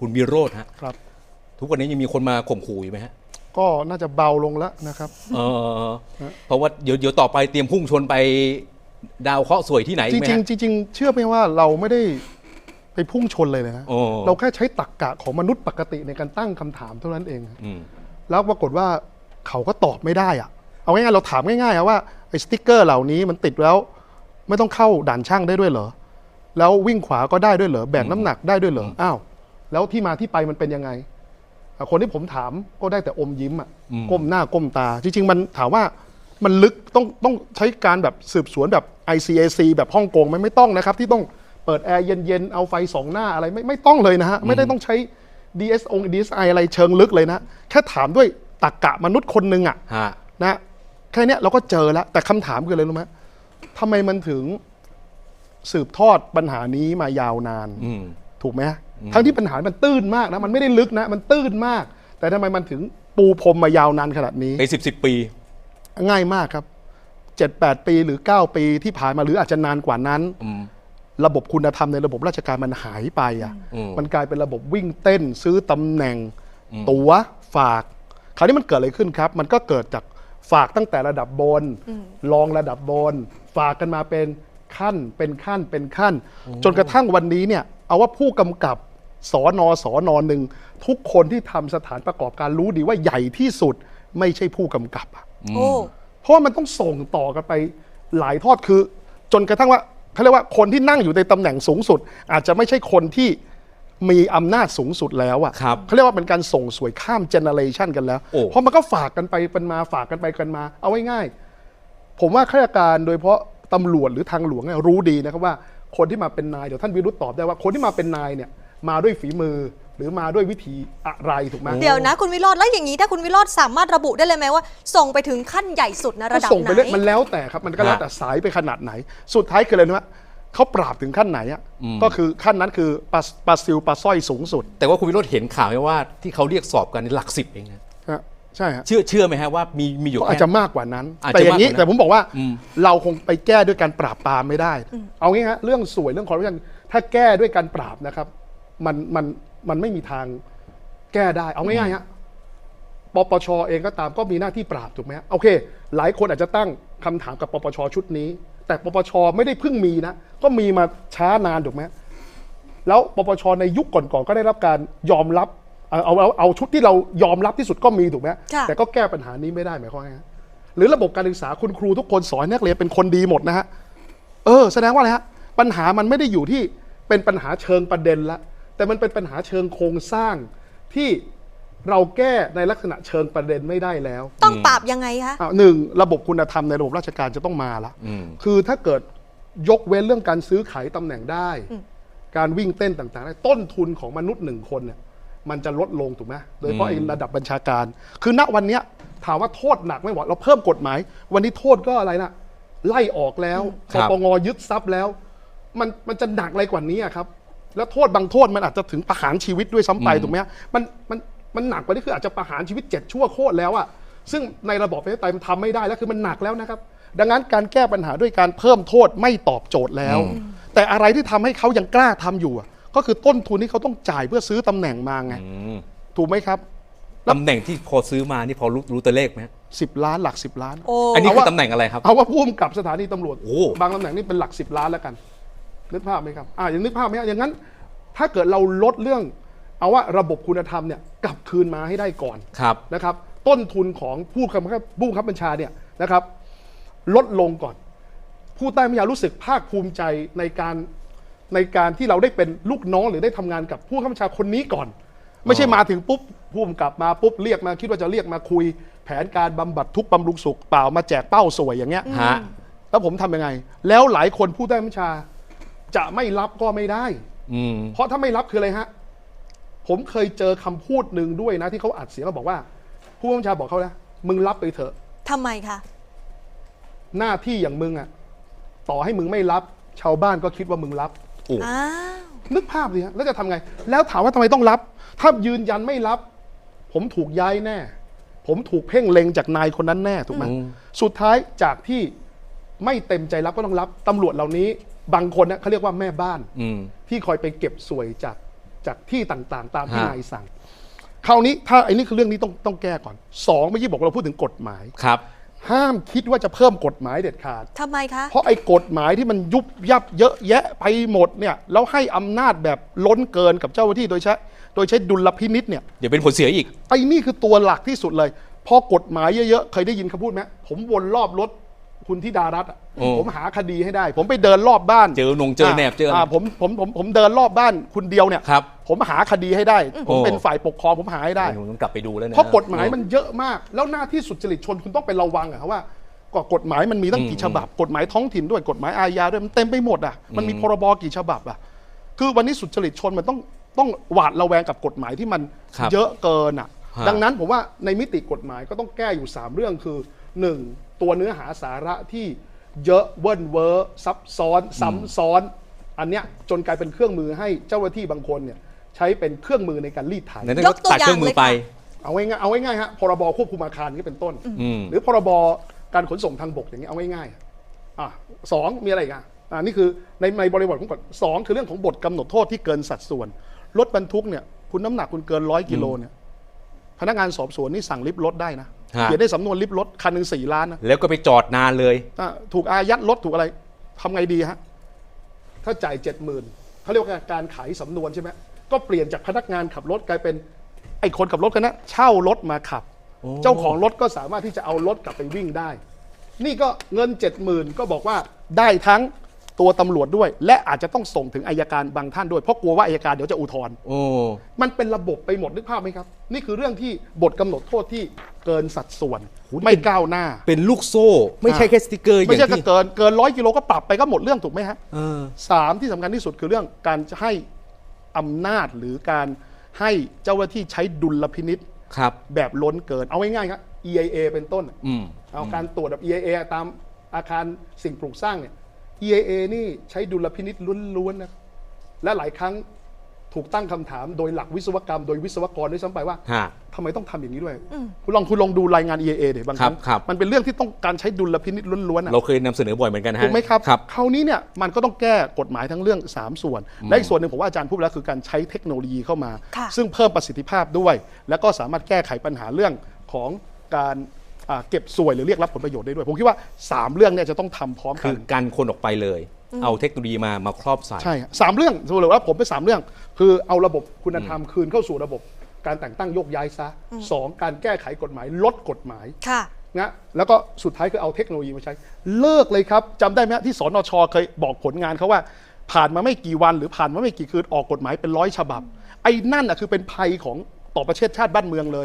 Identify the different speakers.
Speaker 1: คุณวิโรธฮะ
Speaker 2: ครับ
Speaker 1: ทุกวันนี้ยังมีคนมาข่มขู่อยู่ไหมฮะ
Speaker 2: ก็น่าจะเบาลงแล้วนะครับ
Speaker 1: เออเพราะว่าเดี๋ยวเดี๋ยวต่อไปเตรียมพุ่งชนไปดาวเคราะห์สวยที่ไหน
Speaker 2: จ
Speaker 1: อีกไหม
Speaker 2: ริง
Speaker 1: ฮะ
Speaker 2: ๆจริงๆเชื่อไหมว่าเราไม่ได้ไปพุ่งชนเลยนะฮะ
Speaker 1: โอ้
Speaker 2: เราแค่ใช้ตรรกกะของมนุษย์ปกติในการตั้งคำถามเท่านั้นเอง
Speaker 1: อืม
Speaker 2: แล้วปรากฏว่าเขาก็ตอบไม่ได้อะเอาง่ายๆเราถามง่ายๆอะว่าไอ้สติ๊กเกอร์เหล่านี้มันติดแล้วไม่ต้องเข้าด่านช่างได้ด้วยเหรอแล้ววิ่งขวาก็ได้ด้วยเหรอแบกน้ำหนักได้ด้วยเหรออ้าว แล้วที่มาที่ไปมันเป็นยังไงอะคนที่ผมถามก็ได้แต่อมยิ้มอะ
Speaker 1: อืม
Speaker 2: ก้มหน้าก้มตา จริง ๆ มันถามว่ามันลึกต้องต้องใช้การแบบสืบสวนแบบ ICAC แบบฮ่องกงไหมไม่ต้องนะครับ ที่ต้องเปิดแอร์เย็นๆ เอาไฟสองหน้าอะไรไม่ไม่ต้องเลยนะฮะ ไม่ได้ต้องใช้ DS อง DSI อะไรเชิงลึกเลยนะ แค่ถามด้วยตรรกะมนุษย์คนหนึ่งอะ
Speaker 1: ฮะ
Speaker 2: นะแค่เนี้ยเราก็เจอแล้ว แต่คำถามคืออะไรรู้ไหมทำไมมันถึงสืบทอดปัญหานี้มายาวนาน
Speaker 1: อืม
Speaker 2: ถูกไหม ทั้งที่ปัญหามันตื้นมากนะมันไม่ได้ลึกนะ มันตื้นมาก แต่ทำไมมันถึงปูพรมมายาวนานขนาดนี้
Speaker 1: ไปสิบสิบปี
Speaker 2: ง่ายมากครับเจ็ดแปดปีหรือเก้าปีที่ผ่านมาหรืออาจจะนานกว่านั้น
Speaker 1: อืม
Speaker 2: ระบบคุณธรรมในระบบราชการมันหายไปอะ
Speaker 1: อืม
Speaker 2: มันกลายเป็นระบบวิ่งเต้นซื้อตำแหน่ง
Speaker 1: อืม
Speaker 2: ตั๋วฝาก คราวนี้มันเกิดอะไรขึ้นครับ มันก็เกิดจากฝากตั้งแต่ระดับบนรองระดับบน ฝากกันมาเป็นขั้นเป็นขั้นเป็นขั้น จนกระทั่งวันนี้เนี่ย เอาว่าผู้กำกับ สอนอสอนอหนึ่งทุกคนที่ทำสถานประกอบการรู้ดีว่าใหญ่ที่สุดไม่ใช่ผู้กำกับอะ
Speaker 3: โอ้
Speaker 2: เพราะว่ามันต้องส่งต่อกันไปหลายทอดคือ จนกระทั่งว่าเขาเรียกว่าคนที่นั่งอยู่ในตำแหน่งสูงสุด อาจจะไม่ใช่คนที่มีอำนาจสูงสุดแล้วอะ
Speaker 1: ครับ
Speaker 2: เขาเรียกว่าเป็นการส่งสวยข้ามเจเนอเรชันกันแล้ว
Speaker 1: โอ้
Speaker 2: เพราะมันก็ฝากกันไปเป็นมาฝากกันไปกันมา เอาไว้ง่ายๆผมว่าข้าราชการโดยเฉพาะตำรวจหรือทางหลวงเนี่ยรู้ดีนะครับว่า คนที่มาเป็นนายเดี๋ยวท่านวิรุธตอบได้ว่าคนที่มาเป็นนายเนี่ย มาด้วยฝีมือ หรือมาด้วยวิธีอะไรถูกไหม
Speaker 3: เดี๋ยวนะ คุณวิโรธแล้วอย่างนี้ถ้าคุณวิโรธสามารถระบุได้เลยไหมว่า ส่งไปถึงขั้นใหญ่สุดนะระดับ
Speaker 2: ก็ส่ง
Speaker 3: ไห
Speaker 2: ไปเรื่อย
Speaker 3: น
Speaker 2: มันแล้วแต่ครับมันก็แล้ว
Speaker 1: ฮะ
Speaker 2: แต่สายไปขนาดไหน สุดท้ายคืออะไรนะวะเขาปราบถึงขั้นไหนอะ
Speaker 1: อืม
Speaker 2: ก็คือขั้นนั้นคือปลาปลาซิลปลาสร้อยสูงสุด
Speaker 1: แต่ว่าคุณวิโรธเห็นข่าวไหมว่าที่เขาเรียกสอบกันในหลักสิบเองนะ
Speaker 2: ฮะใช่ฮะ
Speaker 1: เชื่อเชื่อไหมฮะว่ามีมีอยู่
Speaker 2: ก็อาจ
Speaker 1: แค่
Speaker 2: จะมากกว่านั้น
Speaker 1: อาจจะ
Speaker 2: แต่อย่างนี้
Speaker 1: มากกว่านั้น
Speaker 2: แต่ผมบอกว่า
Speaker 1: อืม
Speaker 2: เราคงไปแก้ด้วยการปราบปรามไม่ได้ เอางี้ฮะเรื่องสวยเรื่องคอร์รัปชันถ้าแก้ด้วยการปราบนะครับ มันมันมันไม่มีทางแก้ได้ เอาง่ายๆฮะปปชเองก็ตามก็มีหน้าที่ปราบถูกไหมฮะโอเค หลายคนอาจจะตั้งคำถามกับปปชชุดนี้ แต่ปปชไม่ได้เพิ่งมีนะ ก็มีมาช้านานถูกไหมฮะแล้วปปชในยุคก่อนๆก็ได้รับการยอมรับเอาเอาเอาเอาชุดที่เรายอมรับที่สุดก็มีถูกไหมฮะ
Speaker 3: ค่ะ
Speaker 2: แต่ก็แก้ปัญหานี้ไม่ได้หมายความว่าไงฮะหรือระบบการศึกษาคุณครูทุกคนสอนให้นักเรียนเป็นคนดีหมดนะฮะ เออแสดงว่าอะไรฮะปัญหามันไม่ได้อยู่ที่เป็นปัญหาเชิงประเด็นละ แต่มันเป็นปัญหาเชิงโครงสร้างที่เราแก้ในลักษณะเชิงประเด็นไม่ได้แล้ว
Speaker 3: ต้องปราบยังไงคะ
Speaker 2: อะหนึ่งระบบคุณธรรมในระบบราชการจะต้องมาละ
Speaker 1: อืม
Speaker 2: คือถ้าเกิดยกเว้นเรื่องการซื้อขายตำแหน่งได้ การวิ่งเต้นต่างๆได้ต้นทุนของมนุษย์หนึ่งคนเนี่ยมันจะลดลงถูกไหมโดยเฉพาะไอ้ระดับบัญชาการ คือณวันเนี้ยถามว่าโทษหนักไม่หวเราเพิ่มกฎหมาย วันนี้โทษก็อะไรนะไล่ออกแล้ว
Speaker 1: ค
Speaker 2: ป
Speaker 1: รับ
Speaker 2: ปงยึดทรัพย์แล้ว มันมันจะหนักอะไรกว่านี้อะครับ แล้วโทษบางโทษมันอาจจะถึงประหารชีวิตด้วยซ้ำไปถูกไหมฮะมันมันมันหนักกว่านี้คืออาจจะประหารชีวิตเจ็ดชั่วโคตรแล้วอะซึ่งในระบอบประชาธิปไตยมันทำไม่ได้แล้วคือมันหนักแล้วนะครับ ดังนั้นการแก้ปัญหาด้วยการเพิ่มโทษไม่ตอบโจทย์แล้ว แต่อะไรที่ทำให้เขายังกล้าทำอยู่อะก็คือต้นทุนที่เขาต้องจ่ายเพื่อซื้อตำแหน่งมาไง
Speaker 1: อืม
Speaker 2: ถูกไหมครับ
Speaker 1: ตำแหน่งที่พอซื้อมานี่พอรู้รู้ตัวเลขไหมฮะ
Speaker 2: สิบล้านหลักสิบล้าน
Speaker 3: โอ้
Speaker 1: อันนี้
Speaker 2: เอา
Speaker 1: คือ
Speaker 2: ว่า
Speaker 1: ตำแหน่งอะไรครับ
Speaker 2: เอาว่าผู้กำกับสถานีตำรวจ
Speaker 1: โอ้
Speaker 2: บางตำแหน่งนี่เป็นหลักสิบล้านแล้วกัน นึกภาพไหมครับอ่าอย่างนึกภาพไหมฮะอย่างนั้น ถ้าเกิดเราลดเรื่อง เอาว่าระบบคุณธรรมเนี่ยกลับคืนมาให้ได้ก่อน
Speaker 1: ครับ
Speaker 2: นะครับ ต้นทุนของผู้กำกับผู้บังคับบัญชาเนี่ยนะครับ ลดลงก่อน ผู้ใต้บัญชารู้สึกภาคภูมิใจในการในการที่เราได้เป็นลูกน้องหรือได้ทำงานกับผู้บังคับบัญชาคนนี้ก่อน ไม่ใช่มาถึงปุ๊บผู้กำกับมาปุ๊บเรียกมา คิดว่าจะเรียกมาคุย แผนการบำบัดทุกข์บำรุงสุขเปล่ามาแจกเป้าสวยอย่างเงี้ย
Speaker 1: ฮะ
Speaker 2: แล้วผมทำยังไง แล้วหลายคนผู้ใต้บัญชา จะไม่รับก็ไม่ได้
Speaker 1: อืม
Speaker 2: เพราะถ้าไม่รับคืออะไรฮะ ผมเคยเจอคำพูดหนึ่งด้วยนะที่เขาอัดเสียงแล้วบอกว่า ผู้บัญชาบอกเขานะมึงรับไปเถอะ
Speaker 3: ทำไมคะ
Speaker 2: หน้าที่อย่างมึงอะต่อให้มึงไม่รับ ชาวบ้านก็คิดว่ามึงรับ
Speaker 1: โอ้
Speaker 3: อ้าว
Speaker 2: นึกภาพสิฮะแล้วจะทำไง แล้วถามว่าทำไมต้องรับ ถ้ายืนยันไม่รับ ผมถูกย้ายแน่ ผมถูกเพ่งเล็งจากนายคนนั้นแน่ถูกไหมสุดท้ายจากที่ไม่เต็มใจรับก็ต้องรับตำรวจเหล่านี้ บางคนนะเขาเรียกว่าแม่บ้าน
Speaker 1: อืม
Speaker 2: ที่คอยไปเก็บสวยจากจากที่ต่างๆ ตามที่
Speaker 1: ฮะ
Speaker 2: นายสั่ง คราวนี้ถ้าไอ้นี่คือเรื่องนี้ต้องต้องแก้ก่อนสองเมื่อกี้บอกเราพูดถึงกฎหมาย
Speaker 1: ครับ
Speaker 2: ห้ามคิดว่าจะเพิ่มกฎหมายเด็ดขาด
Speaker 3: ทำไมคะ
Speaker 2: เพราะไอ้กฎหมายที่มันยุบยับเยอะแยะไปหมดเนี่ยแล้วให้อำนาจแบบล้นเกินกับเจ้าหน้าที่โดยใช้โดยใช้ดุลพินิษเนี่ย
Speaker 1: เดี๋ยวเป็นผลเสียอีก
Speaker 2: ไอ้นี่คือตัวหลักที่สุดเลย พอกฎหมายเยอะๆ เคยได้ยินคำพูดไหมผมวนรอบรถ คุณที่ดารัตน์อะ
Speaker 1: โอ้
Speaker 2: ผมหาคดีให้ได้ ผมไปเดินรอบบ้าน
Speaker 1: เจอหนงเจอแนบเจออะไร
Speaker 2: ผมผมผมผมเดินรอบบ้านคุณเดียวเนี่ย
Speaker 1: ครับ
Speaker 2: ผมหาคดีให้ได้ ผม
Speaker 1: โอ้
Speaker 2: เป็นฝ่ายปกครองผมหาให้ได้
Speaker 1: ผมต้องกลับไปดูแล้วนะ
Speaker 2: เพราะกฎหมายมันเยอะมาก แล้วหน้าที่สุจริตชนคุณต้องไประวังอะครับว่าก็กฎหมายมันมีตั้งกี่ฉบับ กฎหมายท้องถิ่นด้วยกฎหมายอาญาด้วยมันเต็มไปหมดอะมันมีพรบกี่ฉบับอะคือวันนี้สุจริตชนมันต้องต้องหวาดระแวงกับกฎหมายที่มัน
Speaker 1: ครับ
Speaker 2: เยอะเกินอะ
Speaker 1: ฮะ
Speaker 2: ดังนั้นผมว่าในมิติกฎหมายก็ต้องแก้อยู่3เรื่องคือ 1. ตัวเนื้อหาสาระที่เยอะเวิ้นเวอร์ซับซ้อนซ้ำซ้อน อันเนี้ยจนกลายเป็นเครื่องมือให้เจ้าหน้าที่บางคนเนี่ยใช้เป็นเครื่องมือในการรีดไถ
Speaker 1: นั้น
Speaker 3: ย
Speaker 1: ก็
Speaker 3: กตัว
Speaker 1: ตัดเครื่องมือไป
Speaker 3: อย่างเลยค่ะ
Speaker 2: เอาง่ายๆเอาง่ายๆฮะ พรบควบคุมอาคารนี่เป็นต้น
Speaker 1: อืม
Speaker 2: หรือพรบการขนส่งทางบกอย่างนี้เอาง่ายๆอะสองมีอะไรอีกอะอ่านี่คือในในบริบทของกฎสองคือเรื่องของบทกำหนดโทษที่เกินสัดส่วน รถบรรทุกเนี่ย คุณน้ำหนักคุณเกินร้อยกิโลเนี่ย พนักงานสอบสวนนี่สั่งลิฟต์รถได้นะ
Speaker 1: ฮะ
Speaker 2: เขียนได้สำนวนลิฟต์รถคันหนึ่งสี่ล้านนะ
Speaker 1: แล้วก็ไปจอดนานเลย
Speaker 2: อะถูกอายัดรถถูกอะไรทำไงดีฮะถ้าจ่ายเจ็ดหมื่นเขาเรียกว่าการขายสำนวนใช่ไหมก็เปลี่ยนจากพนักงานขับรถกลายเป็นไอ้คนขับรถกันนะเช่ารถมาขับเจ้าของรถก็สามารถที่จะเอารถกลับไปวิ่งได้ นี่ก็เงิน70,000ก็บอกว่าได้ทั้ง ตัวตำรวจด้วย และอาจจะต้องส่งถึงอายการบางท่านด้วย เพราะกลัวว่าอายการเดี๋ยวจะอุทธรณ์
Speaker 1: โอ้
Speaker 2: มันเป็นระบบไปหมดนึกภาพไหมครับ นี่คือเรื่องที่บทกำหนดโทษที่เกินสัดส่วน ไม่ก้าวหน้า
Speaker 1: เป็นลูกโซ่ ไม่ใช่แค่สติกเกอร์อ
Speaker 2: ไม่
Speaker 1: ย่าง
Speaker 2: ใช่แค่
Speaker 1: ที่
Speaker 2: เกินเกินร้อยกิโลก็ปรับไปก็หมดเรื่องถูกไหมฮะ
Speaker 1: เออ
Speaker 2: สามที่สำคัญที่สุดคือเรื่องการจะให้อำนาจหรือการให้เจ้าหน้าที่ใช้ดุลพินิษ
Speaker 1: ครับ
Speaker 2: แบบล้นเกิน เอาง่ายๆครับ EIA เป็นต้น
Speaker 1: อืม
Speaker 2: เอาการตรวจแบบ EIA ตามอาคารสิ่งปลูกสร้างเนี่ย EIA นี่ใช้ดุลพินิษล้วนๆนะและหลายครั้งถูกตั้งคำถามโดยหลักวิศวกรรม โดยวิศวกรด้วยซ้ำไปว่า
Speaker 1: ฮะ
Speaker 2: ทำไมต้องทำอย่างนี้ด้วย คุณลองคุณลองดูรายงาน EIA เดี๋ยวบางครั้ง
Speaker 1: ครับครับ
Speaker 2: มันเป็นเรื่องที่ต้องการใช้ดุลพินิษล้วนๆอะ
Speaker 1: เราเคยนำเสนอบ่อยเหมือนกันนะฮะ
Speaker 2: ถูกไหมครับ
Speaker 1: ครับ
Speaker 2: คราวนี้เนี่ยมันก็ต้องแก้กฎหมายทั้งเรื่อง 3 ส่วน และอีกส่วนหนึ่งผมว่าอาจารย์พูดไปแล้วคือการใช้เทคโนโลยีเข้ามา
Speaker 3: ค่ะ
Speaker 2: ซึ่งเพิ่มประสิทธิภาพด้วย แล้วก็สามารถแก้ไขปัญหาเรื่องของการอ่า เก็บสวยหรือเรียกรับผลประโยชน์ได้ด้วย ผมคิดว่า 3 เรื่องเนี่ยจะต้องทำพร้อม
Speaker 1: คื
Speaker 2: กั
Speaker 1: อนการคนออกไปเลย เอาเทคโนโลยีมามาครอบใส่
Speaker 2: ใช่ฮะสามเรื่องสรุปแล้วผมเป็นสามเรื่อง คือเอาระบบคุณธรรมคืนเข้าสู่ระบบ การแต่งตั้งโยกย้ายซะสองการแก้ไขกฎหมายลดกฎหมาย
Speaker 3: ค่ะ
Speaker 2: นะแล้วก็สุดท้ายคือเอาเทคโนโลยีมาใช้ เลิกเลยครับจำได้ไหมฮะที่สนชเคยบอกผลงานเขาว่า ผ่านมาไม่กี่วันหรือผ่านมาไม่กี่คืนออกกฎหมายเป็นร้อยฉบับ ไอ้นั่นอะคือเป็นภัยของต่อประเทศชาติบ้านเมืองเลย